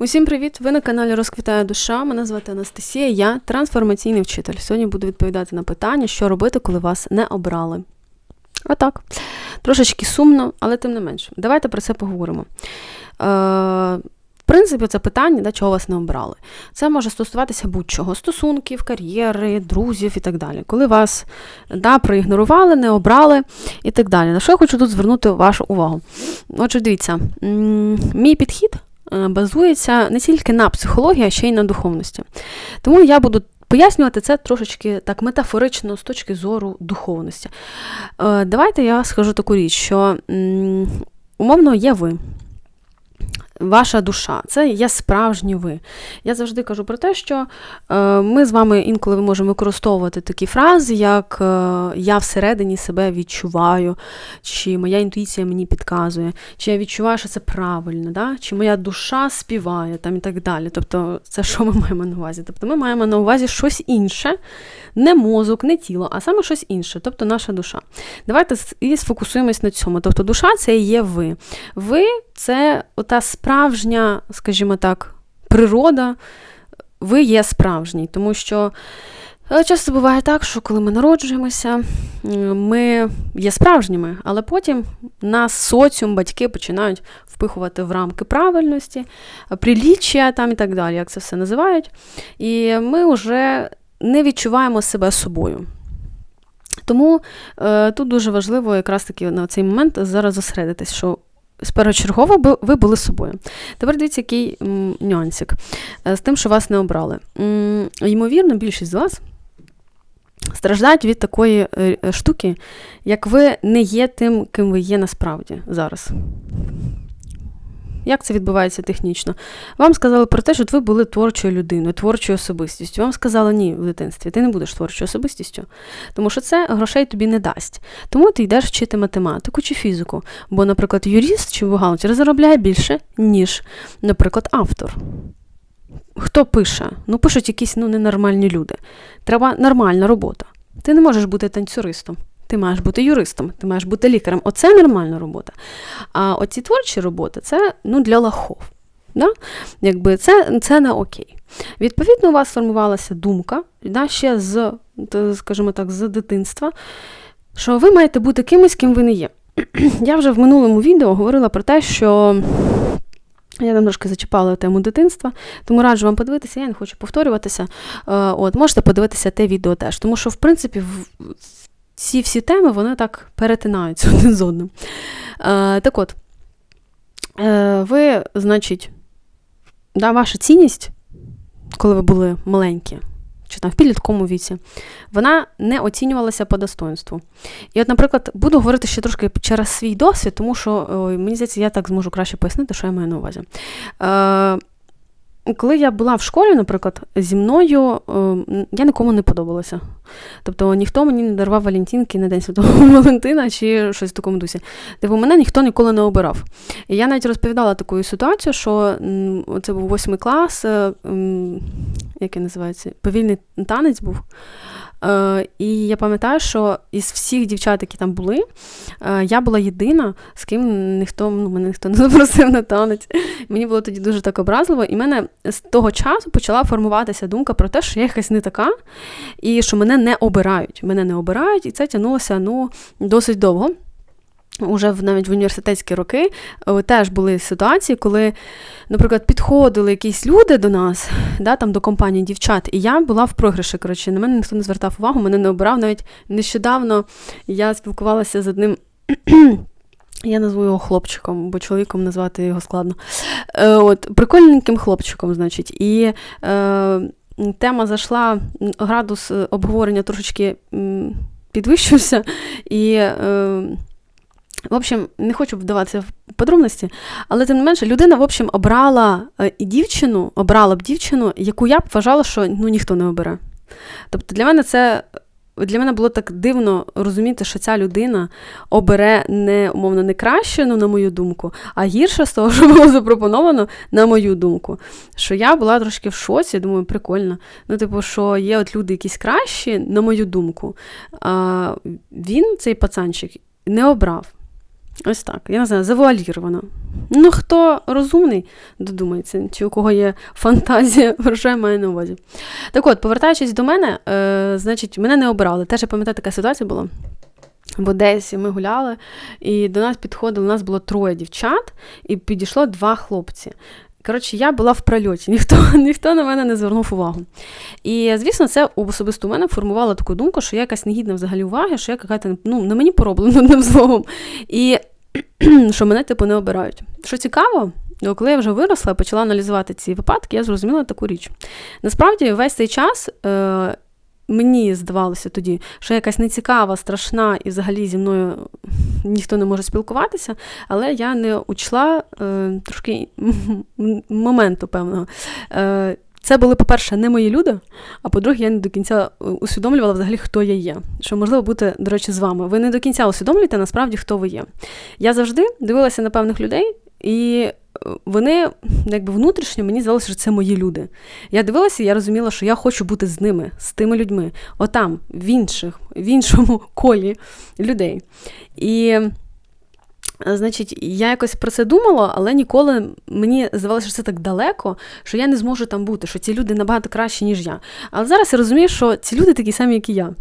Усім привіт! Ви на каналі Розквітає душа. Мене звати Анастасія, я трансформаційний вчитель. Сьогодні буду відповідати на питання, що робити, коли вас не обрали. Отак. Трошечки сумно, але тим не менш. Давайте про це поговоримо. Е, в принципі, це питання, да, чого вас не обрали. Це може стосуватися будь-чого: стосунків, кар'єри, друзів і так далі. Коли вас да, проігнорували, не обрали і так далі. На що я хочу тут звернути вашу увагу? Отже, дивіться, мій підхід базується не тільки на психології, а ще й на духовності. Тому я буду пояснювати це трошечки так метафорично з точки зору духовності. Е, Давайте я скажу таку річ, що умовно є ви. Ваша душа, це є справжні ви. Я завжди кажу про те, що е, ми з вами інколи можемо використовувати такі фрази, як е, я всередині себе відчуваю, чи моя інтуїція мені підказує, чи я відчуваю, що це правильно, да? чи моя душа співає там і так далі. Тобто, це що ми маємо на увазі? Тобто ми маємо на увазі щось інше, не мозок, не тіло, а саме щось інше, тобто наша душа. Давайте і сфокусуємось на цьому. Тобто душа це є ви. Ви це ота справжня, скажімо так, природа, ви є справжній, тому що. е, Часто буває так, що коли ми народжуємося, ми є справжніми, але потім нас соціум, батьки починають впихувати в рамки правильності, приліччя там і так далі, як це все називають. І ми вже не відчуваємо себе собою. Тому е, тут дуже важливо якраз таки на цей момент зараз зосередитись, що першочергово ви були собою. Тепер дивіться, який нюансик е, з тим, що вас не обрали. Ймовірно, більшість з вас страждають від такої е, штуки, як ви не є тим, ким ви є насправді зараз. Як це відбувається технічно? Вам сказали про те, що ви були творчою людиною, творчою особистістю. Вам сказали ні в дитинстві, ти не будеш творчою особистістю, тому що це грошей тобі не дасть. Тому ти йдеш вчити математику чи фізику. Бо, наприклад, юрист чи бухгалтер заробляє більше, ніж, наприклад, автор. Хто пише? Ну, пишуть якісь ну, ненормальні люди. Треба нормальна робота. Ти не можеш бути танцюристом. Ти маєш бути юристом, ти маєш бути лікарем. Оце нормальна робота. А оці творчі роботи це ну, для лахов. Да? Якби це, це не окей. Відповідно, у вас сформувалася думка, да, ще з, скажімо так, з дитинства, що ви маєте бути кимось, ким ви не є. Я вже в минулому відео говорила про те, що я там трошки зачіпала тему дитинства, тому раджу вам подивитися, я не хочу повторюватися. Е, От, можете подивитися те відео теж. Тому що, в принципі, ці всі теми вони так перетинаються один з одним. Е, так от, е, ви, значить, да, ваша цінність, коли ви були маленькі, чи там в підлітковому віці, вона не оцінювалася по достоинству. І от, наприклад, буду говорити ще трошки через свій досвід, тому що ой, мені здається, я так зможу краще пояснити, що я маю на увазі. Е, коли я була в школі, наприклад, зі мною е, я нікому не подобалася. Тобто ніхто мені не дарував Валентинки на День Святого Валентина чи щось в такому дусі. Типу, мене ніхто ніколи не обирав. І я навіть розповідала таку ситуацію, що це був восьмий клас, е, як називається, повільний танець був. Е, і я пам'ятаю, що із всіх дівчат, які там були, е, я була єдина, з ким ніхто, ну, мене ніхто не запросив на танець. Мені було тоді дуже так образливо, і мене з того часу почала формуватися думка про те, що я якась не така, і що мене не обирають. Мене не обирають, і це тягнулося ну, досить довго. Уже в навіть в університетські роки е, теж були ситуації, коли, наприклад, підходили якісь люди до нас, да, там до компанії дівчат, і я була в програші. Коротше, на мене ніхто не звертав увагу, мене не обирав. Навіть нещодавно я спілкувалася з одним. Я назву його хлопчиком, бо чоловіком назвати його складно. Е, от, прикольненьким хлопчиком, значить. І е, тема зайшла, градус е, обговорення трошечки підвищився. І, е, в общем, не хочу вдаватися в подробності, але тим не менше, людина, в общем, обрала е, і дівчину, обрала б дівчину, яку я б вважала, що ну, ніхто не обере. Тобто для мене це. Для мене було так дивно розуміти, що ця людина обере не умовно не краще, ну, на мою думку, а гірше з того, що було запропоновано, на мою думку. Що я була трошки в шоці, думаю, прикольно. Ну, типу, що є от люди якісь кращі, на мою думку. А він, цей пацанчик, не обрав. Ось так. Я не знаю, завуаліровано. Ну, хто розумний, додумається, чи у кого є фантазія, вже має на увазі. Так от, повертаючись до мене, е, значить, мене не обирали. Теж я пам'ятаю, така ситуація була. В Одесі ми гуляли, і до нас підходили, у нас було троє дівчат, і підійшло два хлопці. Коротше, я була в прольоті, ніхто ніхто на мене не звернув увагу. І, звісно, це особисто у мене формувало таку думку, що я якась негідна взагалі уваги, що я якась ну, на мені пороблена одним словом. І що мене, типу, не обирають. Що цікаво, коли я вже виросла і почала аналізувати ці випадки, я зрозуміла таку річ. Насправді, весь цей час. Е- Мені здавалося тоді, що якась нецікава, страшна і взагалі зі мною ніхто не може спілкуватися, але я не учла е, трошки моменту певного. Е, Це були, по-перше, не мої люди, а по-друге, я не до кінця усвідомлювала взагалі, хто я є. Що можливо бути, до речі, з вами. Ви не до кінця усвідомлюєте насправді, хто ви є. Я завжди дивилася на певних людей і вони якби внутрішньо мені здалося, що це мої люди. Я дивилася, я розуміла, що я хочу бути з ними, з тими людьми, отам, в інших, в іншому колі людей. І. Значить, я якось про це думала, але ніколи мені здавалося, що це так далеко, що я не зможу там бути, що ці люди набагато кращі, ніж я. Але зараз я розумію, що ці люди такі самі, як і я,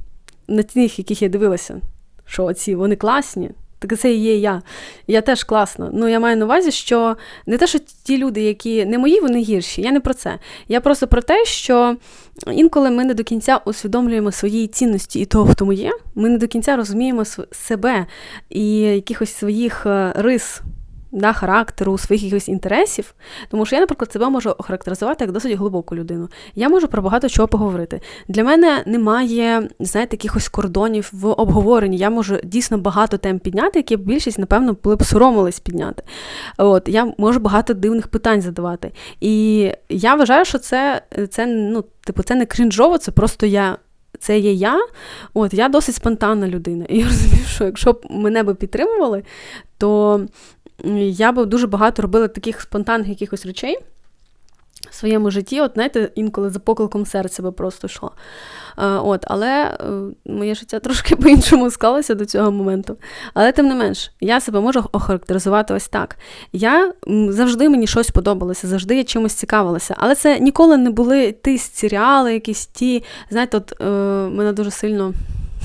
на тих, яких я дивилася, що ці вони класні, так це і є я. Я теж класна. Ну, я маю на увазі, що не те, що ті люди, які не мої, вони гірші. Я не про це. Я просто про те, що інколи ми не до кінця усвідомлюємо свої цінності і того, хто ми є. Ми не до кінця розуміємо себе і якихось своїх е, рис да, характеру, своїх якихось інтересів. Тому що я, наприклад, себе можу охарактеризувати як досить глибоку людину. Я можу про багато чого поговорити. Для мене немає, знаєте, якихось кордонів в обговоренні. Я можу дійсно багато тем підняти, які більшість, напевно, були б соромились підняти. От, Я можу багато дивних питань задавати. І я вважаю, що це, це ну, типу, це не крінжово, це просто я. Це є я, от я досить спонтанна людина. І я розумію, що якщо б мене би підтримували, то я би дуже багато робила таких спонтанних якихось речей в своєму житті. От, знаєте, інколи за покликом серця би просто йшло. От, Але е, моє життя трошки по-іншому склалося до цього моменту. Але тим не менш, я себе можу охарактеризувати ось так. Я завжди мені щось подобалося, завжди я чимось цікавилася. Але це ніколи не були ті серіали, якісь ті. Знаєте, от е, мене дуже сильно.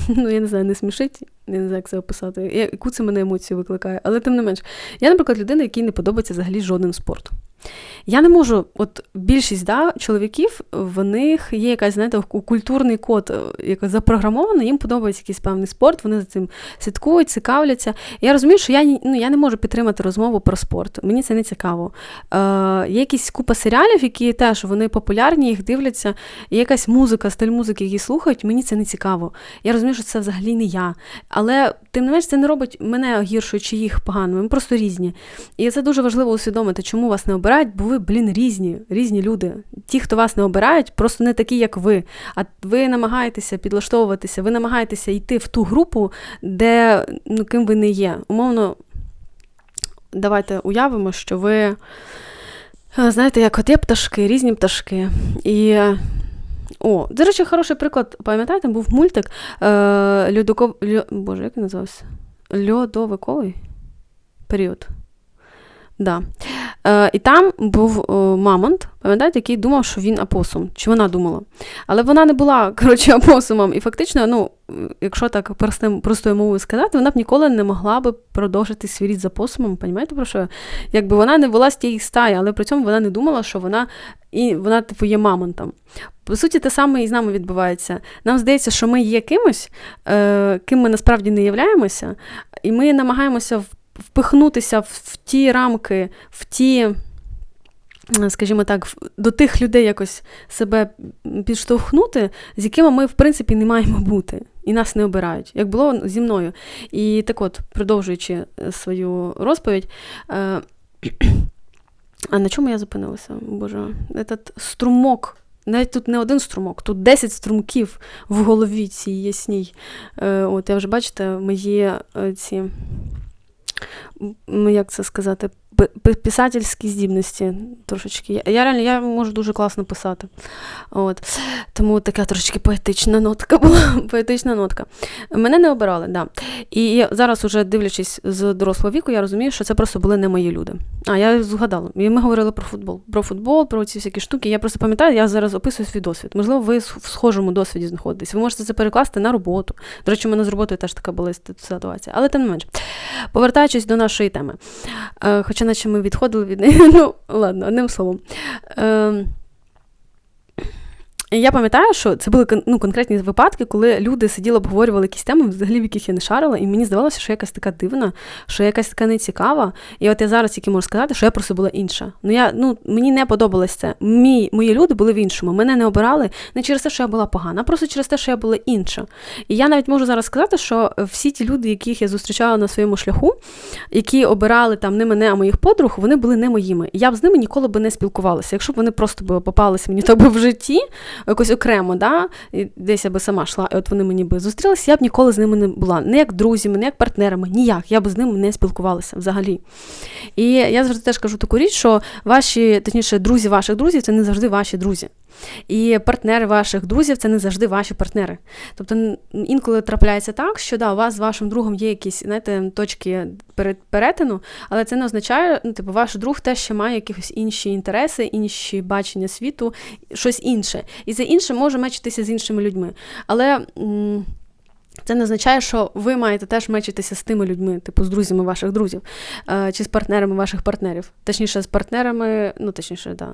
Ну, я не знаю, не смішить, я не знаю, як це описати. Яку це мене емоцію викликає. Але тим не менш, я, наприклад, людина, якій не подобається взагалі жоден спорт. Я не можу, от більшість да, чоловіків, в них є якась, знаєте, культурний код, е, якось запрограмований, їм подобається якийсь певний спорт, вони за цим слідкують, цікавляться. Я розумію, що я ну, я не можу підтримати розмову про спорт. Мені це не цікаво. Е, Є якісь купа серіалів, які теж вони популярні, їх дивляться. Є якась музика, стиль музики, які слухають, мені це не цікаво. Я розумію, що це взагалі не я. Але тим не менш, це не робить мене гіршою чи їх поганими. Ми просто різні. І це дуже важливо усвідомити, чому вас не обирають, бо ви, блін, різні, різні люди. Ті, хто вас не обирають, просто не такі, як ви. А ви намагаєтеся підлаштовуватися, ви намагаєтеся йти в ту групу, де ну, ким ви не є. Умовно, давайте уявимо, що ви. Е, знаєте, як от є пташки, різні пташки. І о, до речі, хороший приклад, пам'ятаєте, був мультик е, Льодоков... Льо... Боже, як він називався? Льодовиковий період. Да. Е, І там був е, мамонт, пам'ятаєте, який думав, що він апосум, чи вона думала. Але вона не була коротше, апосумом. І фактично, ну, якщо так простим, простою мовою сказати, вона б ніколи не могла би продовжити свій рід з апосумом. Пам'ятаєте про що? Якби вона не була з тієї стаї, але при цьому вона не думала, що вона і вона типу є мамонтом. По суті, те саме і з нами відбувається. Нам здається, що ми є кимось, е, ким ми насправді не являємося, і ми намагаємося впихнутися в, в ті рамки, в ті. Скажімо так, до тих людей якось себе підштовхнути, з якими ми, в принципі, не маємо бути, і нас не обирають, як було зі мною. І так от, продовжуючи е, свою розповідь, е, а на чому я зупинилася? Боже, этот струмок. Навіть тут не один струмок, тут 10 струмків в голові цій ясній. Е, от, Я вже бачите, мої ці як це сказати, писательські здібності трошечки. Я, реально я можу дуже класно писати. От. Тому така трошечки поетична нотка була. поетична нотка. Мене не обирали, да. І зараз, уже дивлячись з дорослого віку, я розумію, що це просто були не мої люди. А я згадала. І ми говорили про футбол. Про футбол, про ці всякі штуки. Я просто пам'ятаю, я зараз описую свій досвід. Можливо, ви в схожому досвіді знаходитесь. Ви можете це перекласти на роботу. До речі, у мене з роботою теж така була ситуація. Але тим не менш. Повертаючись до нашої теми. Е, хоча наче ми відходили від неї. Ну, ладно, одним словом. Е, я пам'ятаю, що це були ну, конкретні випадки, коли люди сиділи, обговорювали якісь теми, взагалі в яких я не шарила, і мені здавалося, що я якась така дивна, що я якась така нецікава. І от я зараз тільки можу сказати, що я просто була інша. Ну я ну мені не подобалось це. Мій, Мої люди були в іншому. Мене не обирали не через те, що я була погана, а просто через те, що я була інша. І я навіть можу зараз сказати, що всі ті люди, яких я зустрічала на своєму шляху, які обирали там не мене, а моїх подруг, вони були не моїми. Я б з ними ніколи би не спілкувалася. Якщо б вони просто б попалися мені так би в житті якось окремо, да, десь я би сама йшла, і от вони мені би зустрілися, я б ніколи з ними не була. Не як друзями, не як партнерами, ніяк. Я б з ними не спілкувалася взагалі. І я завжди теж кажу таку річ, що ваші, точніше, друзі ваших друзів це не завжди ваші друзі. І партнери ваших друзів це не завжди ваші партнери. Тобто інколи трапляється так, що да, у вас з вашим другом є якісь знаєте, точки перетину, але це не означає, ну, типу, ваш друг теж ще має якісь інші інтереси, інші бачення світу, щось інше. І це інше може мечитися з іншими людьми. Але. Це не означає, що ви маєте теж мечитися з тими людьми, типу з друзями ваших друзів, е, чи з партнерами ваших партнерів. Точніше, з партнерами, ну точніше, да,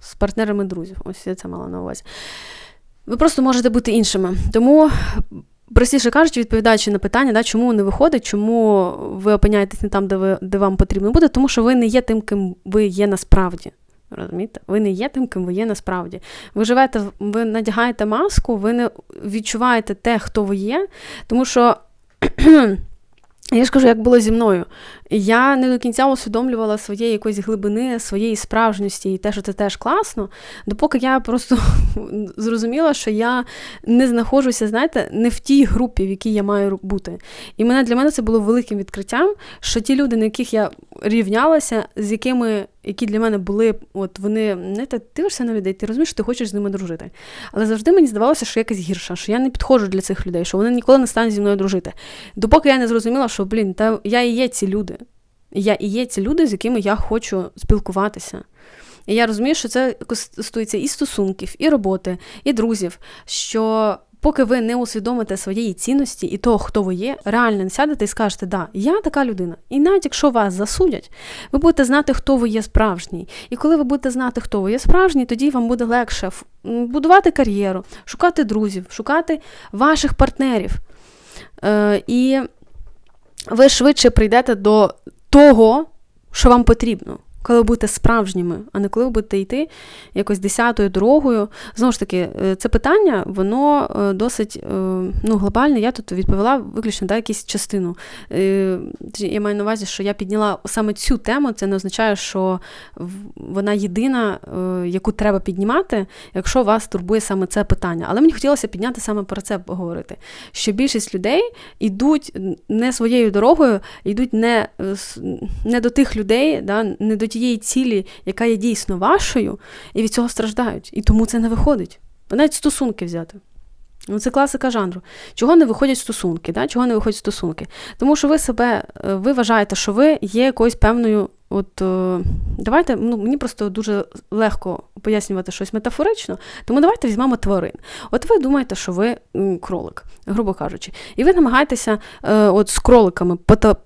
з партнерами друзів. Ось я це мала на увазі. Ви просто можете бути іншими. Тому, простіше кажучи, відповідаючи на питання, да, чому не виходить, чому ви опиняєтесь не там, де ви, де вам потрібно буде, тому що ви не є тим, ким ви є насправді. Розумієте? Ви не є тим, ким ви є насправді. Ви живете, ви надягаєте маску, ви не відчуваєте те, хто ви є, тому що. Я ж кажу, як було зі мною. Я не до кінця усвідомлювала своєї якоїсь глибини, своєї справжності і те, що це теж класно, допоки я просто зрозуміла, що я не знаходжуся, знаєте, не в тій групі, в якій я маю бути. І мене для мене це було великим відкриттям, що ті люди, на яких я рівнялася, з якими які для мене були, от вони не ти дивишся на людей, ти розумієш, що ти хочеш з ними дружити. Але завжди мені здавалося, що я якась гірша, що я не підходжу для цих людей, що вони ніколи не стануть зі мною дружити. Допоки я не зрозуміла, що, блін, та я і є ці люди. Я і є ці люди, з якими я хочу спілкуватися. І я розумію, що це стосується і стосунків, і роботи, і друзів. що Поки ви не усвідомите своєї цінності і того, хто ви є, реально не сядете і скажете, да, я така людина. І навіть якщо вас засудять, ви будете знати, хто ви є справжній. І коли ви будете знати, хто ви є справжній, тоді вам буде легше будувати кар'єру, шукати друзів, шукати ваших партнерів. Е, І ви швидше прийдете до того, що вам потрібно коли будете справжніми, а не коли будете йти якось десятою дорогою. Знову ж таки, е, це питання, воно е, досить е, ну, глобальне. Я тут відповіла виключно да, якусь частину. Я маю на увазі, що я підняла саме цю тему, це не означає, що вона єдина, яку треба піднімати, якщо вас турбує саме це питання. Але мені хотілося підняти саме про це поговорити. Що більшість людей йдуть не своєю дорогою, йдуть не не до тих людей, да, не до тієї цілі, яка є дійсно вашою, і від цього страждають. І тому це не виходить. Навіть стосунки взяти. Ну, Це класика жанру. Чого не виходять стосунки? Да? Чого не виходять стосунки? Тому що ви себе, е, ви вважаєте, що ви є якоюсь певною. От е, давайте, ну мені просто дуже легко пояснювати щось метафорично, тому давайте візьмемо тварин. От ви думаєте, що ви кролик, грубо кажучи, і ви намагаєтеся е, от з кроликами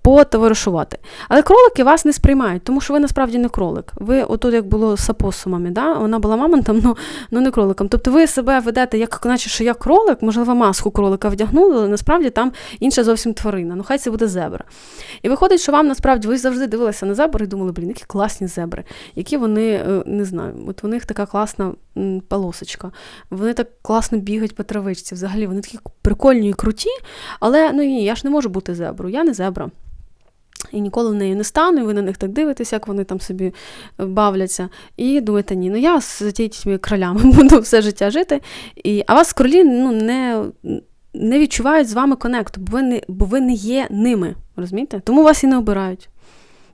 потоваришувати. Але кролики вас не сприймають, тому що ви насправді не кролик. Ви, отут, як було з апосумами, да? вона була мамонтом, ну, ну не кроликом. Тобто ви себе ведете, як наче що я кролик, можливо, маску кролика вдягнули, але насправді там інша зовсім тварина. Ну, хай це буде зебра. І виходить, що вам насправді ви завжди дивилися на зебри думали, блін, які класні зебри, які вони, е, не знаю, от вони них така класна полосочка. Вони так класно бігають по травичці. Взагалі, вони такі прикольні і круті, але ну ні, я ж не можу бути зеброю, я не зебра. І ніколи в нею не стану, і ви на них так дивитесь, як вони там собі е, бавляться. І думаєте, ні, ну я з тими кролями буду все життя жити. І, А вас кролі ну, не не відчувають з вами конекту, бо ви не, бо ви не є ними. розумієте? Тому вас і не обирають.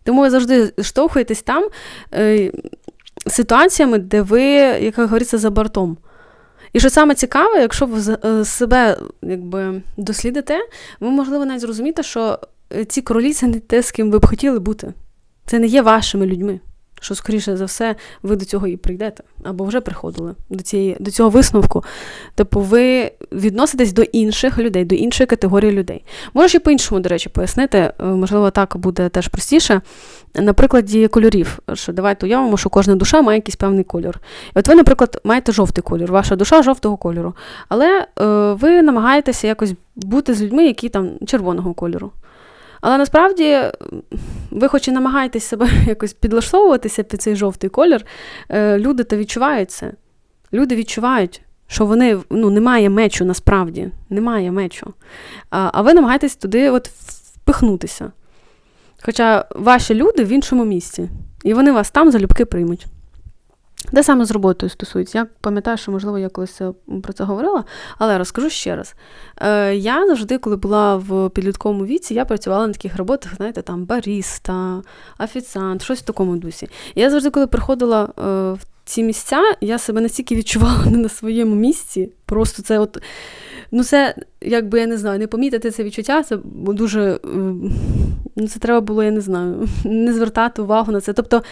Тому ви завжди штовхуєтесь там е, ситуаціями, де ви, як говориться, за бортом. І що саме цікаве, якщо ви е, себе якби, дослідите, ви, можливо, навіть зрозумієте, що е, ці королі це не те, з ким ви б хотіли бути. Це не є вашими людьми що, скоріше за все, ви до цього і прийдете, або вже приходили до цієї, до цього висновку. Типу, ви відноситесь до інших людей, до іншої категорії людей. Можу ще по-іншому, до речі, пояснити, е, можливо, так буде теж простіше. На прикладі кольорів, що давайте уявимо, що кожна душа має якийсь певний кольор. І от ви, наприклад, маєте жовтий кольор, ваша душа жовтого кольору, але е, ви намагаєтеся якось бути з людьми, які там червоного кольору. Але насправді ви, хоч і намагаєтесь себе якось підлаштовуватися під цей жовтий колір, е, люди то відчувають це. Люди відчувають, що вони ну, немає мечу насправді, немає мечу. А ви намагаєтесь туди от впихнутися. Хоча ваші люди в іншому місці, і вони вас там залюбки приймуть. Де саме з роботою стосується? Я пам'ятаю, що, можливо, я колись е, про це говорила, але розкажу ще раз. Е, Я завжди, коли була в підлітковому віці, я працювала на таких роботах, знаєте, там баріста, офіціант, щось в такому дусі. Я завжди, коли приходила е, в ці місця, я себе настільки відчувала не на своєму місці. Просто це от. Ну, це, якби я не знаю, не помітити це відчуття, це дуже. Ну, Це треба було, я не знаю, не звертати увагу на це. Тобто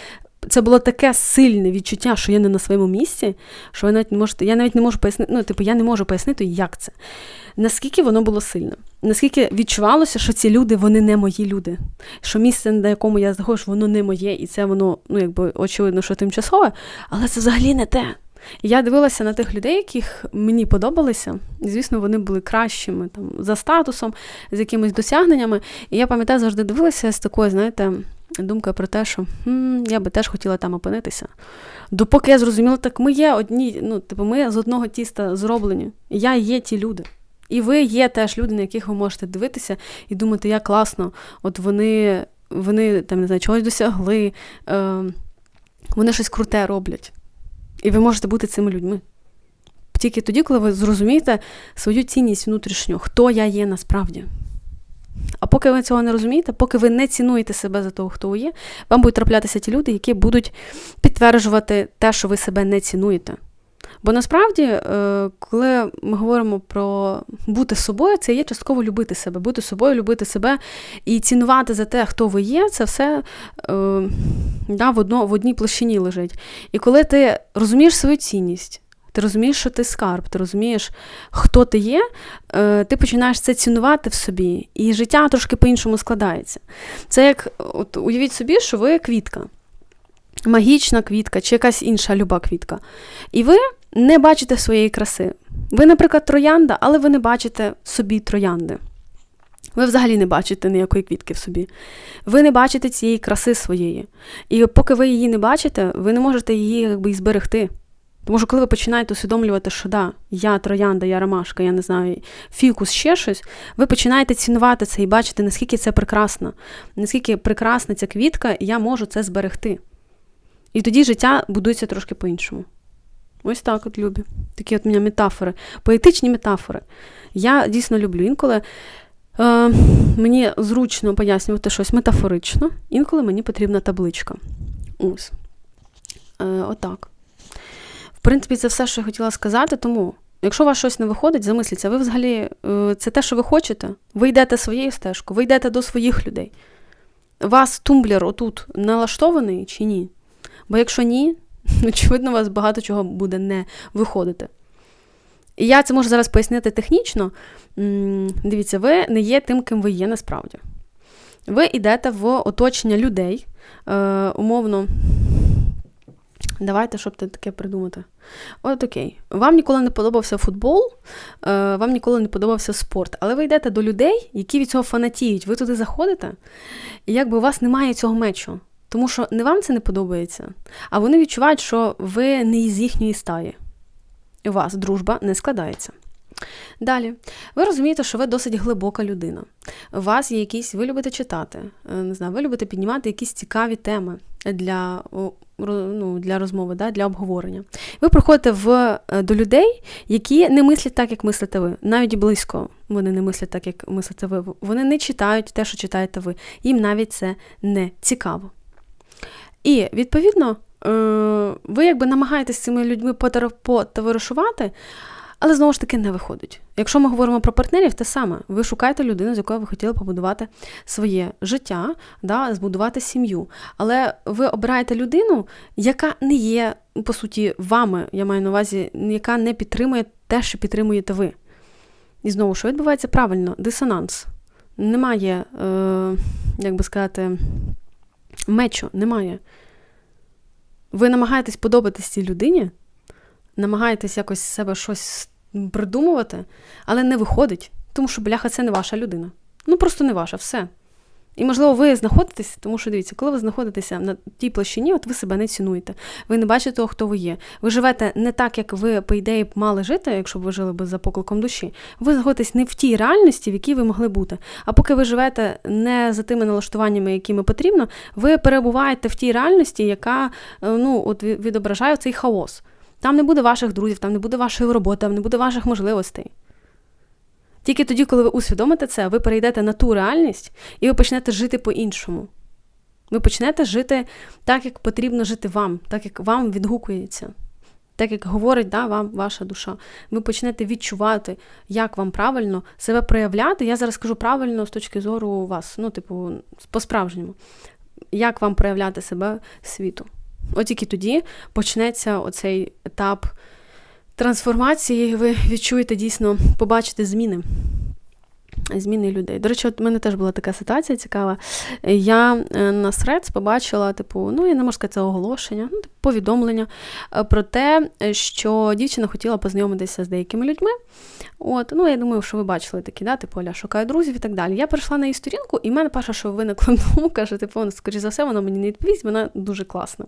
це було таке сильне відчуття, що я не на своєму місці, що ви навіть не можете, я навіть не можу пояснити, ну, типу, я не можу пояснити, як це. Наскільки воно було сильне, наскільки відчувалося, що ці люди, вони не мої люди, що місце, на якому я знаходжусь, воно не моє, і це воно, ну, якби очевидно, що тимчасове, але це взагалі не те. Я дивилася на тих людей, яких мені подобалися. Звісно, вони були кращими там, за статусом, з якимись досягненнями. І я пам'ятаю, завжди дивилася з такою, знаєте, думка про те, що М, я би теж хотіла там опинитися. Допоки я зрозуміла, так ми є одні, ну, типу, ми з одного тіста зроблені. Я є ті люди. І ви є теж люди, на яких ви можете дивитися і думати, як класно, от вони вони там, не знаю, чогось досягли, е, вони щось круте роблять. І ви можете бути цими людьми. Тільки тоді, коли ви зрозумієте свою цінність внутрішню, хто я є насправді. А поки ви цього не розумієте, поки ви не цінуєте себе за того, хто ви є, вам будуть траплятися ті люди, які будуть підтверджувати те, що ви себе не цінуєте. Бо насправді, е, коли ми говоримо про бути собою, це є частково любити себе, бути собою, любити себе і цінувати за те, хто ви є, це все е, да, в, одно, в одній площині лежить. І коли ти розумієш свою цінність, ти розумієш, що ти скарб, ти розумієш, хто ти є, е, ти починаєш це цінувати в собі, і життя трошки по-іншому складається. Це як от уявіть собі, що ви квітка, магічна квітка чи якась інша люба квітка. І ви не бачите своєї краси. Ви, наприклад, троянда, але ви не бачите собі троянди. Ви взагалі не бачите ніякої квітки в собі. Ви не бачите цієї краси своєї. І поки ви її не бачите, ви не можете її якби, і зберегти. Тому що, коли ви починаєте усвідомлювати, що да, я троянда, я ромашка, я не знаю, фікус, ще щось, ви починаєте цінувати це і бачити, наскільки це прекрасно, наскільки прекрасна ця квітка, і я можу це зберегти. І тоді життя будується трошки по-іншому. Ось так от любі. Такі от у мене метафори, поетичні метафори. Я дійсно люблю. Інколи е, мені зручно пояснювати щось метафорично, інколи мені потрібна табличка. Ось. Е, Отак. Принципі, це все, що я хотіла сказати, тому. Якщо у вас щось не виходить, замисліться, ви взагалі е, це те, що ви хочете. Ви йдете своєю стежкою, ви йдете до своїх людей. Вас тумблер отут налаштований чи ні? Бо якщо ні, очевидно, у вас багато чого буде не виходити. І я це можу зараз пояснити технічно. Дивіться, ви не є тим, ким ви є насправді. Ви йдете в оточення людей, е, умовно. Давайте, щоб таке придумати. От окей. Вам ніколи не подобався футбол, е, вам ніколи не подобався спорт, але ви йдете до людей, які від цього фанатіють. Ви туди заходите, і якби у вас немає цього мечу. Тому що не вам це не подобається, а вони відчувають, що ви не із їхньої стаї. У вас дружба не складається. Далі, ви розумієте, що ви досить глибока людина. У вас є якісь, ви любите читати, е, не знаю, ви любите піднімати якісь цікаві теми для ну, для розмови, да, для обговорення. Ви приходите в, е, до людей, які не мислять так, як мислите ви. Навіть близько вони не мислять так, як мислите ви. Вони не читають те, що читаєте ви. Їм навіть це не цікаво. І, відповідно, е, ви якби намагаєтесь з цими людьми потоваришувати, але знову ж таки не виходить. Якщо ми говоримо про партнерів, те саме. Ви шукаєте людину, з якою ви хотіли побудувати своє життя, да, збудувати сім'ю. Але ви обираєте людину, яка не є, по суті, вами, я маю на увазі, яка не підтримує те, що підтримуєте ви. І знову, що відбувається правильно, дисонанс. Немає, е, як би сказати, мечу, немає. Ви намагаєтесь подобатись цій людині, намагаєтесь якось себе щось придумувати, але не виходить, тому що, бляха, це не ваша людина. Ну, просто не ваша, все. І, можливо, ви знаходитесь, тому що дивіться, коли ви знаходитеся на тій площині, от ви себе не цінуєте. Ви не бачите того, хто ви є. Ви живете не так, як ви, по ідеї, мали жити, якщо б ви жили би за покликом душі. Ви знаходитесь не в тій реальності, в якій ви могли бути. А поки ви живете не за тими налаштуваннями, якими потрібно, ви перебуваєте в тій реальності, яка е, ну, от відображає цей хаос. Там не буде ваших друзів, там не буде вашої роботи, там не буде ваших можливостей. Тільки тоді, коли ви усвідомите це, ви перейдете на ту реальність і ви почнете жити по-іншому. Ви почнете жити так, як потрібно жити вам, так як вам відгукується, так як говорить да, вам ваша душа. Ви почнете відчувати, як вам правильно себе проявляти. Я зараз скажу правильно з точки зору вас, ну, типу, по-справжньому, як вам проявляти себе світу. От тільки тоді почнеться оцей етап трансформації, і ви відчуєте дійсно побачите зміни. Зміни людей. До речі, от у мене теж була така ситуація цікава. Я е, на Threads побачила, типу, ну, я не можу сказати, це оголошення, ну, типу, повідомлення е, про те, що дівчина хотіла познайомитися з деякими людьми. От, ну, Я думаю, що ви бачили такі, да, типу, Оля, шукаю друзів і так далі. Я перейшла на її сторінку, і в мене перше, що виникло думка, каже, типу, ну, скоріш за все, вона мені не відповість, вона дуже класна.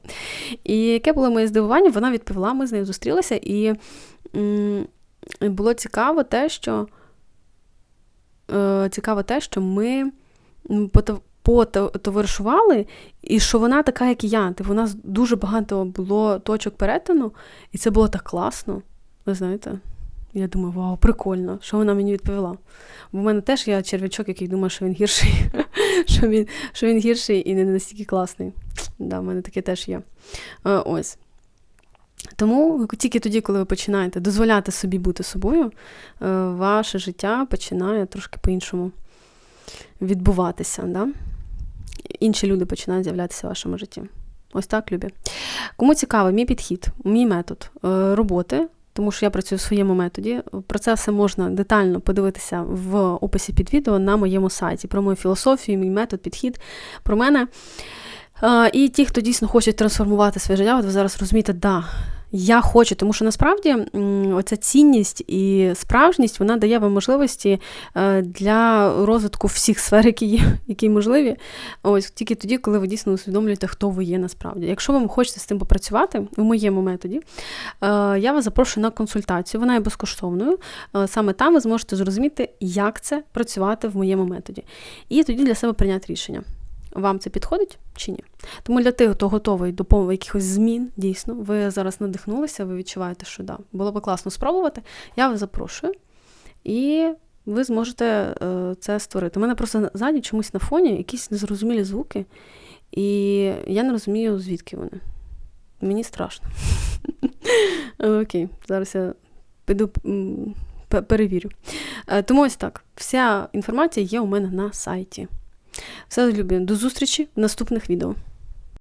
І яке було моє здивування, вона відповіла, ми з нею зустрілися, і м- було цікаво те, що е, цікаво те, що ми потоваришували, і що вона така, як і я. Типу, у нас дуже багато було точок перетину, і це було так класно. Ви знаєте? Я думаю, вау, прикольно, що вона мені відповіла. Бо в мене теж є черв'ячок, який думає, що він гірший, що він що він гірший і не настільки класний. Да, в мене таке теж є. Е, ось. Тому тільки тоді, коли ви починаєте дозволяти собі бути собою, е, ваше життя починає трошки по-іншому відбуватися. Да? Інші люди починають з'являтися в вашому житті. Ось так, любі. Кому цікаво, мій підхід, мій метод е, роботи, тому що я працюю в своєму методі. Про це все можна детально подивитися в описі під відео на моєму сайті. Про мою філософію, мій метод, підхід про мене. І ті, хто дійсно хоче трансформувати своє життя, от ви зараз розумієте, да, я хочу, тому що насправді оця цінність і справжність вона дає вам можливості е, для розвитку всіх сфер, які є, які можливі. Ось тільки тоді, коли ви дійсно усвідомлюєте, хто ви є насправді. Якщо ви хочете з тим попрацювати в моєму методі, е, я вас запрошую на консультацію. Вона є безкоштовною. Е, саме там ви зможете зрозуміти, як це працювати в моєму методі. І тоді для себе прийняти рішення. Вам це підходить чи ні? Тому для тих, хто готовий до якихось змін, дійсно, ви зараз надихнулися, ви відчуваєте, що да, було би класно спробувати. Я вас запрошую, і ви зможете е, це створити. У мене просто ззаді чомусь на фоні якісь незрозумілі звуки, і я не розумію, звідки вони. Мені страшно. Окей, зараз я піду перевірю. Е, тому ось так. Вся інформація є у мене на сайті. Все любі, до зустрічі в наступних відео.